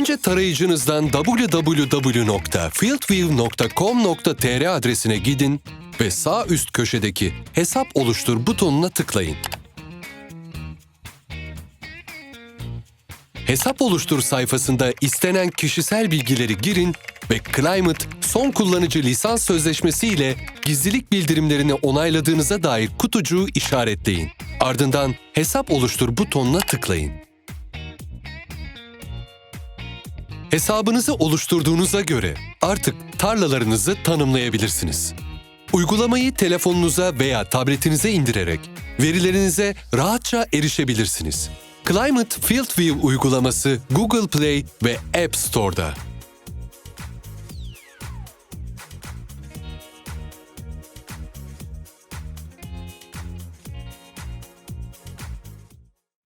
Önce tarayıcınızdan www.fieldview.com.tr adresine gidin ve sağ üst köşedeki Hesap oluştur butonuna tıklayın. Hesap oluştur sayfasında istenen kişisel bilgileri girin ve Climate son kullanıcı lisans sözleşmesi ile gizlilik bildirimlerini onayladığınıza dair kutucuğu işaretleyin. Ardından Hesap oluştur butonuna tıklayın. Hesabınızı oluşturduğunuza göre artık tarlalarınızı tanımlayabilirsiniz. Uygulamayı telefonunuza veya tabletinize indirerek verilerinize rahatça erişebilirsiniz. Climate Field View uygulaması Google Play ve App Store'da.